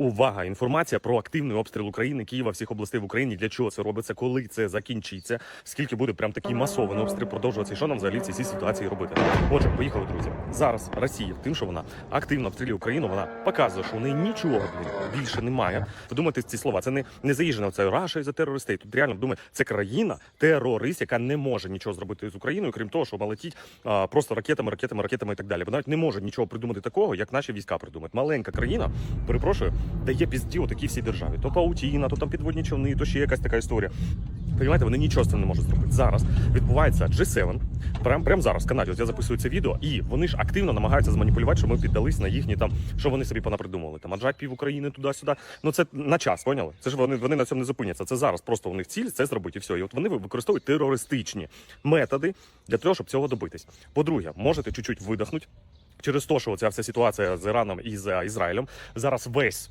Увага! Інформація про активний обстріл України, Києва, всіх областей в Україні. Для чого це робиться? Коли це закінчиться? Скільки буде прям такий масований обстріл продовжуватися? Що нам взагалі в цій ситуації робити? Отже, поїхали, друзі. Зараз Росія, тим, що вона активно обстрілює Україну, вона показує, що у неї нічого більше немає. Ви думаєте, ці слова це не, не заїжджено. Це Раша за терористей. Тут реально думаю, це країна терорист, яка не може нічого зробити з Україною, крім того, що вона летіть а, просто ракетами, ракетами, ракетами і так далі. Бо навіть не може нічого придумати такого, як наші війська придумають. Маленька країна, перепрошую, дає пізді у такій всій державі. То паутіна, то там підводні човни, то ще якась така історія. Понімаєте, вони нічого з цим не можуть зробити. Зараз відбувається G7, прямо прямо зараз в Канаді. От я записую це відео, і вони ж активно намагаються зманіпулювати, що ми піддались на їхні там, що вони собі понапридумували. Там аджать пів України туди-сюди. Ну це на час, поняли? Це ж вони, вони на цьому не зупиняться. Це зараз просто у них ціль це зробити і все. І от вони використовують терористичні методи для того, щоб цього добитись. По-друге, можете чуть-чуть видихнути. Через те, що ця вся ситуація з Іраном і з Ізраїлем зараз весь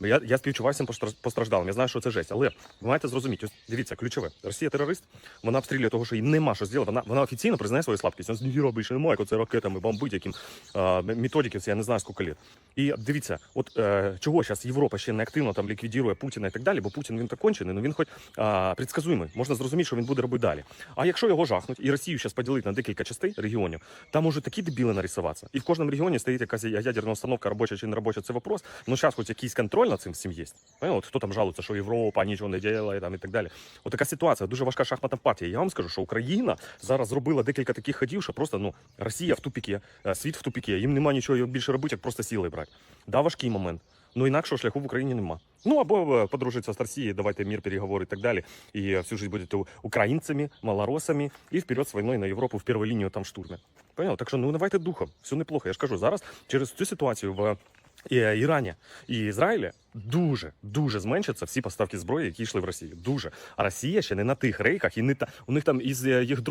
Я, я співчуваю всім постраждалим. Я знаю, що це жесть. Але ви маєте зрозуміти, ось дивіться, ключове. Росія терорист, вона обстрілює того, що їй нема що зробити. Вона, вона офіційно признає свою слабкість. Вона з робить, що немає, це ракетами бомбить, яким методики, це я не знаю скільки літ. І дивіться, от е, чого зараз Європа ще не активно там ліквідує Путіна і так далі, бо Путін він так кончений, ну він хоч а, предсказуємий. Можна зрозуміти, що він буде робити далі. А якщо його жахнуть і Росію зараз поділити на декілька частей регіонів, там можуть такі дебіли нарисуватися. І в кожному регіоні стоїть якась ядерна установка, робоча чи не робоча, це вопрос. Ну зараз хоч якийсь контроль над цим всім є. Поняли? От хто там жалується, що Європа нічого не діяла і там і так далі. От така ситуація, дуже важка шахматна партія. Я вам скажу, що Україна зараз зробила декілька таких ходів, що просто ну Росія в тупіки, е, світ в тупіки. Їм нема нічого більше робити, як просто сіли брати. Да, важкий момент. Ну інакшого шляху в Україні нема. Ну або е, подружитися з Росією, давайте мир, переговори і так далі. І всю життя будете українцями, малоросами і вперед з війною на Європу в першу лінію там штурми. Понял? Так що ну давайте духом. Все неплохо. Я ж кажу, зараз через цю ситуацію в е, Ірані і Ізраїлі дуже дуже зменшаться всі поставки зброї, які йшли в Росію. Дуже. А Росія ще не на тих рейках, і не та у них там із е, їх дронів